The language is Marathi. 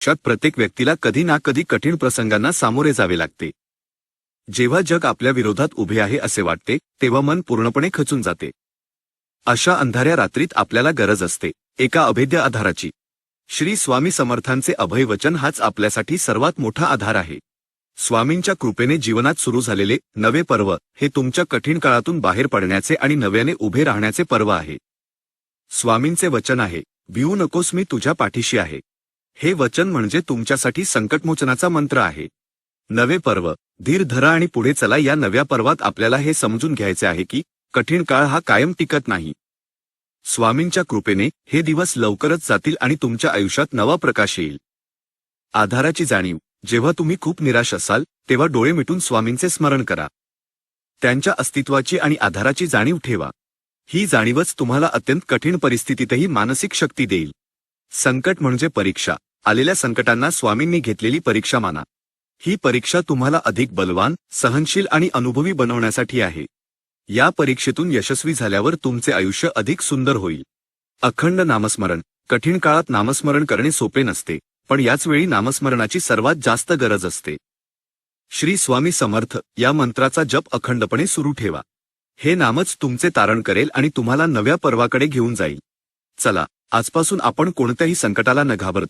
आयुष्यात प्रत्येक व्यक्तीला कधी ना कधी कठीण प्रसंगांना सामोरे जावे लागते. जेव्हा जग आपल्या विरोधात उभे आहे असे वाटते तेव्हा मन पूर्णपणे खचून जाते. अशा अंधाऱ्या रात्रीत आपल्याला गरज असते एका अभेद्य आधाराची. श्री स्वामी समर्थांचे अभय वचन हाच आपल्यासाठी सर्वात मोठा आधार आहे. स्वामींच्या कृपेने जीवनात सुरू झालेले नवे पर्व हे तुमच्या कठीण काळातून बाहेर पडण्याचे आणि नव्याने उभे राहण्याचे पर्व आहे. स्वामींचे वचन आहे भिऊ नकोस मी तुझ्या पाठीशी आहे. हे वचन म्हणजे तुमच्यासाठी संकटमोचनाचा मंत्र आहे. नवे पर्व धीर धरा आणि पुढे चला या नव्या पर्वात आपल्याला हे समजून घ्यायचे आहे की कठीण काळ हा कायम टिकत नाही. स्वामींच्या कृपेने हे दिवस लवकरच जातील आणि तुमच्या आयुष्यात नवा प्रकाश येईल. आधाराची जाणीव जेव्हा तुम्ही खूप निराश असाल तेव्हा डोळे मिटून स्वामींचे स्मरण करा. त्यांच्या अस्तित्वाची आणि आधाराची जाणीव ठेवा. ही जाणीवच तुम्हाला अत्यंत कठीण परिस्थितीतही मानसिक शक्ती देईल. संकट म्हणजे परीक्षा. आलेल्या संकटांना स्वामींनी घेतलेली परीक्षा माना. ही परीक्षा तुम्हाला अधिक बलवान सहनशील आणि अनुभवी बनवण्यासाठी आहे. या परीक्षेतून यशस्वी झाल्यावर तुमचे आयुष्य अधिक सुंदर होईल. अखंड नामस्मरण. कठीण काळात नामस्मरण करणे सोपे नसते पण याचवेळी नामस्मरणाची सर्वात जास्त गरज असते. श्री स्वामी समर्थ या मंत्राचा जप अखंडपणे सुरू ठेवा. हे नामच तुमचे तारण करेल आणि तुम्हाला नव्या पर्वाकडे घेऊन जाईल. चला आजपासून आपण कोणत्याही संकटाला न घाबरता.